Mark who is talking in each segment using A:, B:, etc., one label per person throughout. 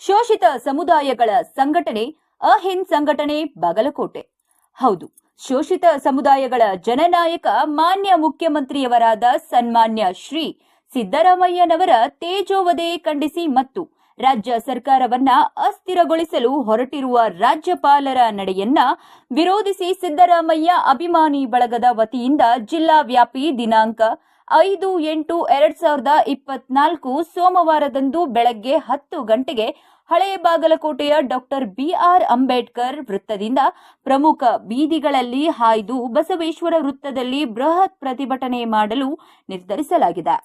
A: ಶೋಷಿತ ಸಮುದಾಯಗಳ ಸಂಘಟನೆ ಅಹಿಂದ್ ಸಂಘಟನೆ ಬಾಗಲಕೋಟೆ. ಹೌದು ಶೋಷಿತ ಸಮುದಾಯಗಳ ಜನನಾಯಕ ಮಾನ್ಯ ಮುಖ್ಯಮಂತ್ರಿಯವರಾದ ಸನ್ಮಾನ್ಯ ಶ್ರೀ ಸಿದ್ದರಾಮಯ್ಯನವರ ತೇಜೋವಧೆ ಖಂಡಿಸಿ ಮತ್ತು ರಾಜ್ಯ ಸರ್ಕಾರವನ್ನ ಅಸ್ಥಿರಗೊಳಿಸಲು ಹೊರಟಿರುವ ರಾಜ್ಯಪಾಲರ ನಡೆಯನ್ನ ವಿರೋಧಿಸಿ ಸಿದ್ದರಾಮಯ್ಯ ಅಭಿಮಾನಿ ಬಳಗದ ವತಿಯಿಂದ ಜಿಲ್ಲಾ ವ್ಯಾಪಿ ದಿನಾಂಕ ಐದು ಎಂಟು ಎರಡ್ ಸಾವಿರದ ಇಪ್ಪತ್ನಾಲ್ಕು ಸೋಮವಾರದಂದು ಬೆಳಗ್ಗೆ ಹತ್ತು ಗಂಟೆಗೆ ಹಳೆಯ ಬಾಗಲಕೋಟೆಯ ಡಾಕ್ಟರ್ ಬಿಆರ್ ಅಂಬೇಡ್ಕರ್ ವೃತ್ತದಿಂದ ಪ್ರಮುಖ ಬೀದಿಗಳಲ್ಲಿ ಹಾಯ್ದು ಬಸವೇಶ್ವರ ವೃತ್ತದಲ್ಲಿ ಬೃಹತ್ ಪ್ರತಿಭಟನೆ ಮಾಡಲು ನಿರ್ಧರಿಸಲಾಗಿದೆ.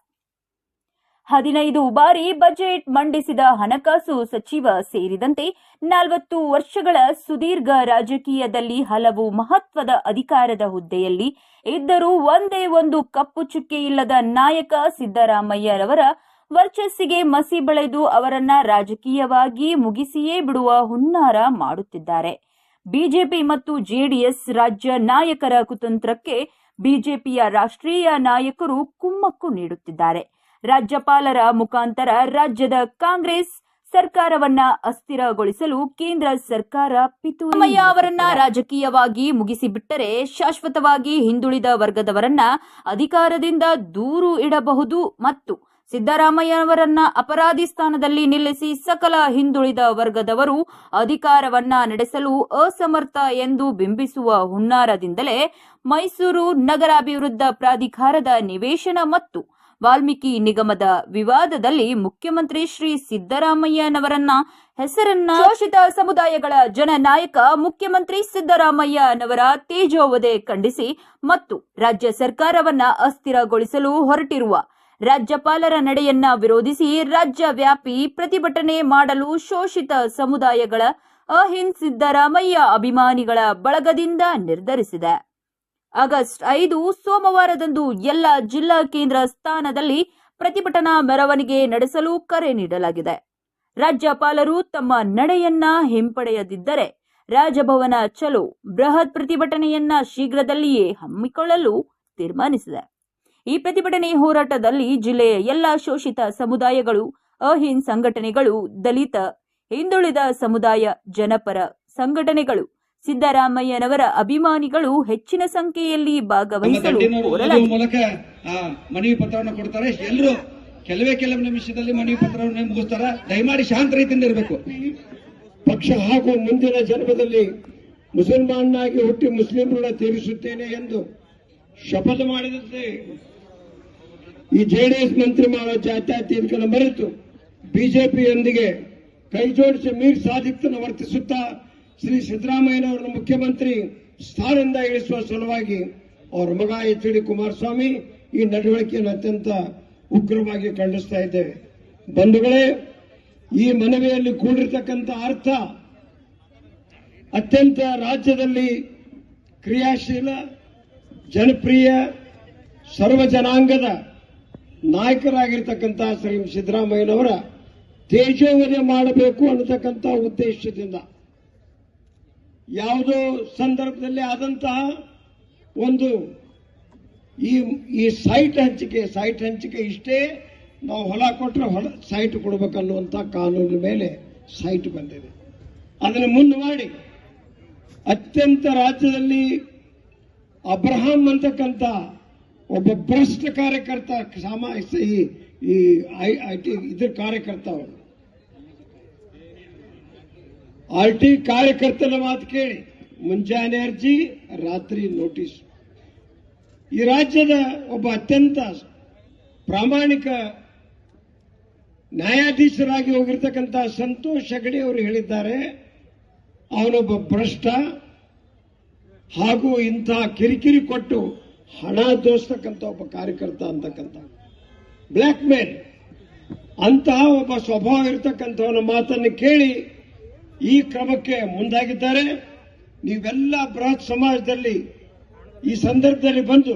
A: ಹದಿನೈದು ಬಾರಿ ಬಜೆಟ್ ಮಂಡಿಸಿದ ಹಣಕಾಸು ಸಚಿವ ಸೇರಿದಂತೆ ನಲವತ್ತು ವರ್ಷಗಳ ಸುದೀರ್ಘ ರಾಜಕೀಯದಲ್ಲಿ ಹಲವು ಮಹತ್ವದ ಅಧಿಕಾರದ ಹುದ್ದೆಯಲ್ಲಿ ಇದ್ದರೂ ಒಂದೇ ಒಂದು ಕಪ್ಪು ಚುಕ್ಕೆ ಇಲ್ಲದ ನಾಯಕ ಸಿದ್ದರಾಮಯ್ಯರವರ ವರ್ಚಸ್ಸಿಗೆ ಮಸಿ ಬೆಳೆದು ಅವರನ್ನ ರಾಜಕೀಯವಾಗಿ ಮುಗಿಸಿಯೇ ಬಿಡುವ ಹುನ್ನಾರ ಮಾಡುತ್ತಿದ್ದಾರೆ. ಬಿಜೆಪಿ ಮತ್ತು ಜೆಡಿಎಸ್ ರಾಜ್ಯ ನಾಯಕರ ಕುತಂತ್ರಕ್ಕೆ ಬಿಜೆಪಿಯ ರಾಷ್ಟ್ರೀಯ ನಾಯಕರು ಕುಮ್ಮಕ್ಕು ನೀಡುತ್ತಿದ್ದಾರೆ. ರಾಜ್ಯಪಾಲರ ಮುಖಾಂತರ ರಾಜ್ಯದ ಕಾಂಗ್ರೆಸ್ ಸರ್ಕಾರವನ್ನ ಅಸ್ಥಿರಗೊಳಿಸಲು ಕೇಂದ್ರ ಸರ್ಕಾರ ಪಿತೂರಮಯ್ಯ ಅವರನ್ನ ರಾಜಕೀಯವಾಗಿ ಮುಗಿಸಿಬಿಟ್ಟರೆ ಶಾಶ್ವತವಾಗಿ ಹಿಂದುಳಿದ ವರ್ಗದವರನ್ನ ಅಧಿಕಾರದಿಂದ ದೂರು ಇಡಬಹುದು ಮತ್ತು ಸಿದ್ದರಾಮಯ್ಯವರನ್ನ ಅಪರಾಧಿ ಸ್ಥಾನದಲ್ಲಿ ನಿಲ್ಲಿಸಿ ಸಕಲ ಹಿಂದುಳಿದ ವರ್ಗದವರು ಅಧಿಕಾರವನ್ನ ನಡೆಸಲು ಅಸಮರ್ಥ ಎಂದು ಬಿಂಬಿಸುವ ಹುನ್ನಾರದಿಂದಲೇ ಮೈಸೂರು ನಗರಾಭಿವೃದ್ಧ ಪ್ರಾಧಿಕಾರದ ನಿವೇಶನ ಮತ್ತು ವಾಲ್ಮೀಕಿ ನಿಗಮದ ವಿವಾದದಲ್ಲಿ ಮುಖ್ಯಮಂತ್ರಿ ಶ್ರೀ ಸಿದ್ದರಾಮಯ್ಯನವರನ್ನ ಹೆಸರನ್ನ ಶೋಷಿತ ಸಮುದಾಯಗಳ ಜನನಾಯಕ ಮುಖ್ಯಮಂತ್ರಿ ಸಿದ್ದರಾಮಯ್ಯನವರ ತೇಜೋವಧೆ ಖಂಡಿಸಿ ಮತ್ತು ರಾಜ್ಯ ಸರ್ಕಾರವನ್ನ ಅಸ್ಥಿರಗೊಳಿಸಲು ಹೊರಟಿರುವ ರಾಜ್ಯಪಾಲರ ನಡೆಯನ್ನ ವಿರೋಧಿಸಿ ರಾಜ್ಯ ವ್ಯಾಪಿ ಪ್ರತಿಭಟನೆ ಮಾಡಲು ಶೋಷಿತ ಸಮುದಾಯಗಳ ಅಹಿಂ ಸಿದ್ದರಾಮಯ್ಯ ಅಭಿಮಾನಿಗಳ ಬಳಗದಿಂದ ನಿರ್ಧರಿಸಿದೆ. ಆಗಸ್ಟ್ ಐದು ಸೋಮವಾರದಂದು ಎಲ್ಲ ಜಿಲ್ಲಾ ಕೇಂದ್ರ ಸ್ಥಾನದಲ್ಲಿ ಪ್ರತಿಭಟನಾ ಮೆರವಣಿಗೆ ನಡೆಸಲು ಕರೆ ನೀಡಲಾಗಿದೆ. ರಾಜ್ಯಪಾಲರು ತಮ್ಮ ನಡೆಯನ್ನ ಹಿಂಪಡೆಯದಿದ್ದರೆ ರಾಜಭವನ ಚಲೋ ಬೃಹತ್ ಪ್ರತಿಭಟನೆಯನ್ನ ಶೀಘ್ರದಲ್ಲಿಯೇ ಹಮ್ಮಿಕೊಳ್ಳಲು ತೀರ್ಮಾನಿಸಿದೆ. ಈ ಪ್ರತಿಭಟನೆ ಹೋರಾಟದಲ್ಲಿ ಜಿಲ್ಲೆಯ ಎಲ್ಲ ಶೋಷಿತ ಸಮುದಾಯಗಳು ಅಹಿಂ ಸಂಘಟನೆಗಳು, ದಲಿತ, ಹಿಂದುಳಿದ ಸಮುದಾಯ, ಜನಪರ ಸಂಘಟನೆಗಳು ಸಿದ್ದರಾಮಯ್ಯನವರ ಅಭಿಮಾನಿಗಳು ಹೆಚ್ಚಿನ ಸಂಖ್ಯೆಯಲ್ಲಿ ಭಾಗವಹಿಸಲು
B: ಮೂಲಕ ಮನವಿ ಪತ್ರವನ್ನು ಕೊಡ್ತಾರೆ. ಎಲ್ಲರೂ ಕೆಲವೇ ಕೆಲವು ನಿಮಿಷದಲ್ಲಿ ಮನವಿ ಪತ್ರವನ್ನು ಮುಗಿಸ್ತಾರ. ದಯಮಾಡಿ ಶಾಂತ ರೀತಿಯಿಂದ ಇರಬೇಕು.
C: ಪಕ್ಷ ಹಾಗೂ ಮುಂದಿನ ಜನ್ಮದಲ್ಲಿ ಮುಸಲ್ಮಾನಾಗಿ ಹುಟ್ಟಿ ಮುಸ್ಲಿಂ ಋಣ ತೀರಿಸುತ್ತೇನೆ ಎಂದು ಶಪಥ ಮಾಡಿದಂತೆ ಈ ಜೆಡಿಎಸ್ ಮಂತ್ರಿ ಮಾಡುವ ಜಾತ್ಯಾತೀತಗಳನ್ನು ಮರೆತು ಬಿಜೆಪಿಯೊಂದಿಗೆ ಕೈ ಜೋಡಿಸಿ ಮೀರ್ ಸಾಧಿತ್ತನ್ನು ವರ್ತಿಸುತ್ತಾ ಶ್ರೀ ಸಿದ್ದರಾಮಯ್ಯನವರನ್ನು ಮುಖ್ಯಮಂತ್ರಿ ಸ್ಥಾನದಿಂದ ಇಳಿಸುವ ಸಲುವಾಗಿ ಅವರ ಮಗ ಎಚ್ ಡಿ ಕುಮಾರಸ್ವಾಮಿ ಈ ನಡವಳಿಕೆಯನ್ನು ಅತ್ಯಂತ ಉಗ್ರವಾಗಿ ಖಂಡಿಸ್ತಾ ಇದ್ದೇವೆ. ಬಂಧುಗಳೇ, ಈ ಮನವಿಯಲ್ಲಿ ಕೂಡಿರ್ತಕ್ಕಂಥ ಅರ್ಥ ಅತ್ಯಂತ ರಾಜ್ಯದಲ್ಲಿ ಕ್ರಿಯಾಶೀಲ, ಜನಪ್ರಿಯ, ಸರ್ವ ಜನಾಂಗದ ನಾಯಕರಾಗಿರ್ತಕ್ಕಂಥ ಶ್ರೀ ಸಿದ್ದರಾಮಯ್ಯನವರ ತೇಜೋವಧೆ ಮಾಡಬೇಕು ಅನ್ನತಕ್ಕಂಥ ಉದ್ದೇಶದಿಂದ ಯಾವುದೋ ಸಂದರ್ಭದಲ್ಲಿ ಆದಂತಹ ಒಂದು ಈ ಈ ಸೈಟ್ ಹಂಚಿಕೆ ಸೈಟ್ ಹಂಚಿಕೆ ಇಷ್ಟೇ ನಾವು ಹೊಲ ಕೊಟ್ಟರೆ ಹೊಲ ಸೈಟ್ ಕೊಡಬೇಕನ್ನುವಂಥ ಕಾನೂನಿನ ಮೇಲೆ ಸೈಟ್ ಬಂದಿದೆ. ಅದನ್ನು ಮುಂದೆ ಮಾಡಿ. ಅತ್ಯಂತ ರಾಜ್ಯದಲ್ಲಿ ಅಬ್ರಹಾಂ ಅಂತಕ್ಕಂಥ ಒಬ್ಬ ಭ್ರಷ್ಟ ಕಾರ್ಯಕರ್ತ ಸಾಮಾ ಈ ಐ ಐ ಟಿ ಇದ್ರ ಕಾರ್ಯಕರ್ತ ಅವನು. ಆರ್ ಟಿ ಕಾರ್ಯಕರ್ತನ ಮಾತು ಕೇಳಿ. ಮುಂಜಾನೆ ಅರ್ಜಿ, ರಾತ್ರಿ ನೋಟಿಸ್. ಈ ರಾಜ್ಯದ ಒಬ್ಬ ಅತ್ಯಂತ ಪ್ರಾಮಾಣಿಕ ನ್ಯಾಯಾಧೀಶರಾಗಿ ಹೋಗಿರ್ತಕ್ಕಂಥ ಸಂತೋಷ್ ಹೆಗಡೆ ಅವರು ಹೇಳಿದ್ದಾರೆ. ಅವನೊಬ್ಬ ಭ್ರಷ್ಟ ಹಾಗೂ ಇಂಥ ಕಿರಿಕಿರಿ ಕೊಟ್ಟು ಹಣ ದೋಸ್ತಕ್ಕಂಥ ಒಬ್ಬ ಕಾರ್ಯಕರ್ತ ಅಂತಕ್ಕಂಥ. ಬ್ಲ್ಯಾಕ್ ಮೇಲ್ ಅಂತಹ ಒಬ್ಬ ಸ್ವಭಾವ ಇರತಕ್ಕಂಥವನ ಮಾತನ್ನು ಕೇಳಿ ಈ ಕ್ರಮಕ್ಕೆ ಮುಂದಾಗಿದ್ದಾರೆ. ನೀವೆಲ್ಲ ಬೃಹತ್ ಸಮಾಜದಲ್ಲಿ ಈ ಸಂದರ್ಭದಲ್ಲಿ ಬಂದು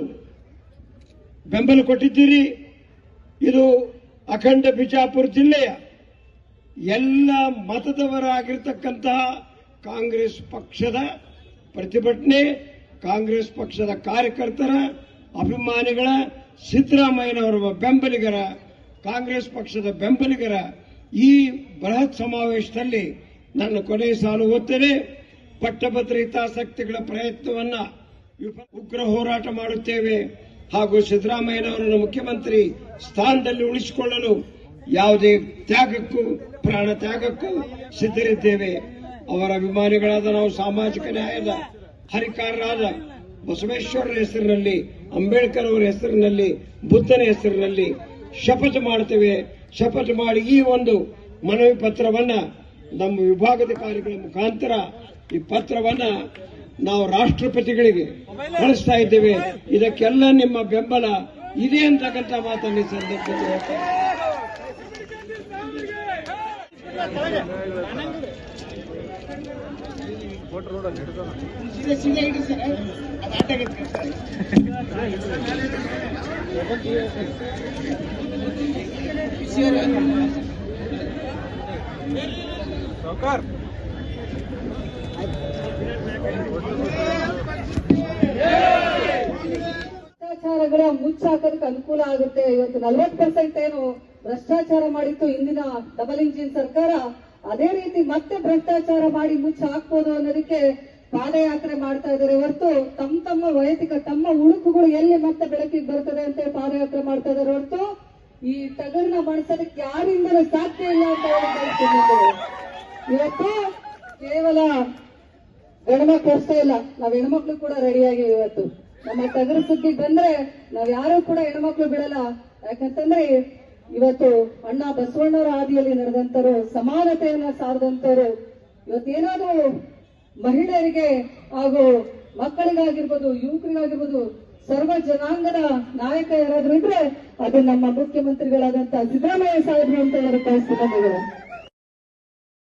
C: ಬೆಂಬಲ ಕೊಟ್ಟಿದ್ದೀರಿ. ಇದು ಅಖಂಡ ಬಿಜಾಪುರ ಜಿಲ್ಲೆಯ ಎಲ್ಲ ಮತದವರಾಗಿರ್ತಕ್ಕಂತಹ ಕಾಂಗ್ರೆಸ್ ಪಕ್ಷದ ಪ್ರತಿಭಟನೆ, ಕಾಂಗ್ರೆಸ್ ಪಕ್ಷದ ಕಾರ್ಯಕರ್ತರ ಅಭಿಮಾನಿಗಳ ಸಿದ್ದರಾಮಯ್ಯನವರ ಬೆಂಬಲಿಗರ, ಕಾಂಗ್ರೆಸ್ ಪಕ್ಷದ ಬೆಂಬಲಿಗರ ಈ ಬೃಹತ್ ಸಮಾವೇಶದಲ್ಲಿ ನನ್ನ ಕೊನೆಯ ಸಾಲು ಓದ್ತೇನೆ. ಪಟ್ಟಭದ್ರ ಹಿತಾಸಕ್ತಿಗಳ ಪ್ರಯತ್ನವನ್ನ ಉಗ್ರ ಹೋರಾಟ ಮಾಡುತ್ತೇವೆ. ಹಾಗೂ ಸಿದ್ದರಾಮಯ್ಯನವರನ್ನು ಮುಖ್ಯಮಂತ್ರಿ ಸ್ಥಾನದಲ್ಲಿ ಉಳಿಸಿಕೊಳ್ಳಲು ಯಾವುದೇ ತ್ಯಾಗಕ್ಕೂ, ಪ್ರಾಣ ತ್ಯಾಗಕ್ಕೂ ಸಿದ್ಧರಿದ್ದೇವೆ. ಅವರ ಅಭಿಮಾನಿಗಳಾದ ನಾವು ಸಾಮಾಜಿಕ ನ್ಯಾಯದ ಹರಿಕಾರರಾದ ಬಸವೇಶ್ವರರ ಹೆಸರಿನಲ್ಲಿ, ಅಂಬೇಡ್ಕರ್ ಅವರ ಹೆಸರಿನಲ್ಲಿ, ಬುದ್ಧನ ಹೆಸರಿನಲ್ಲಿ ಶಪಥ ಮಾಡುತ್ತೇವೆ. ಶಪಥ ಮಾಡಿ ಈ ಒಂದು ಮನವಿ ಪತ್ರವನ್ನ ನಮ್ಮ ವಿಭಾಗಾಧಿಕಾರಿಗಳ ಮುಖಾಂತರ ಈ ಪತ್ರವನ್ನ ನಾವು ರಾಷ್ಟ್ರಪತಿಗಳಿಗೆ ಕಳಿಸ್ತಾ ಇದ್ದೇವೆ ಇದಕ್ಕೆಲ್ಲ ನಿಮ್ಮ ಬೆಂಬಲ ಇದೆ ಅಂತಕ್ಕಂಥ ಮಾತನ್ನು ಸಂದರ್ಭದಲ್ಲಿ ಹೇಳ್ತೇನೆ.
D: ಭ್ರಷ್ಟಾಚಾರಗಳ ಮುಚ್ಚಾಕೋದಕ್ಕೆ ಅನುಕೂಲ ಆಗುತ್ತೆ. ಇವತ್ತು ನಲವತ್ತು ಪರ್ಸೆಂಟ್ ಏನು ಭ್ರಷ್ಟಾಚಾರ ಮಾಡಿತ್ತು ಇಂದಿನ ಡಬಲ್ ಇಂಜಿನ್ ಸರ್ಕಾರ. ಅದೇ ರೀತಿ ಮತ್ತೆ ಭ್ರಷ್ಟಾಚಾರ ಮಾಡಿ ಮುಚ್ಚ ಹಾಕ್ಬೋದು ಅನ್ನೋದಕ್ಕೆ ಪಾದಯಾತ್ರೆ ಮಾಡ್ತಾ ಇದ್ದಾರೆ. ಹೊರತು ತಮ್ಮ ತಮ್ಮ ವೈಯಕ್ತಿಕ, ತಮ್ಮ ಉಳುಕುಗಳು ಎಲ್ಲಿ ಮತ್ತೆ ಬೆಳಕಿಗೆ ಬರ್ತದೆ ಅಂತ ಪಾದಯಾತ್ರೆ ಮಾಡ್ತಾ ಇದ್ದಾರೆ. ಹೊರತು ಈ ಟಗರ್ನ ಮಾಡಿಸೋದಕ್ಕೆ ಯಾರಿಂದಲೂ ಸಾಧ್ಯ ಇಲ್ಲ ಅಂತ ಹೇಳಿ. ಇವತ್ತು ಕೇವಲ ಗಂಡ್ಮಕ್ಳು ಅಷ್ಟೇ ಇಲ್ಲ, ನಾವ್ ಹೆಣ್ಮಕ್ಳು ಕೂಡ ರೆಡಿ ಆಗಿವಿ ಇವತ್ತು. ನಮ್ಮ ತಗರ ಸುದ್ದಿ ಬಂದ್ರೆ ನಾವ್ ಯಾರು ಕೂಡ ಹೆಣ್ಮಕ್ಳು ಬಿಡಲ್ಲ. ಯಾಕಂತಂದ್ರೆ ಇವತ್ತು ಅಣ್ಣ ಬಸವಣ್ಣವರ ಹಾದಿಯಲ್ಲಿ ನಡೆದಂತರು, ಸಮಾನತೆಯನ್ನ ಸಾರದಂತರು, ಇವತ್ತೇನಾದ್ರೂ ಮಹಿಳೆಯರಿಗೆ ಹಾಗೂ ಮಕ್ಕಳಿಗಾಗಿರ್ಬೋದು, ಯುವಕರಿಗಾಗಿರ್ಬೋದು ಸರ್ವ ಜನಾಂಗದ ನಾಯಕ ಯಾರಾದ್ರೂ ಇದ್ರೆ ಅದು ನಮ್ಮ ಮುಖ್ಯಮಂತ್ರಿಗಳಾದಂತ ಸಿದ್ದರಾಮಯ್ಯ ಸಾಹೇಬ್ರು ಅಂತ ಅವರು ಬಯಸ್ತೀನಿ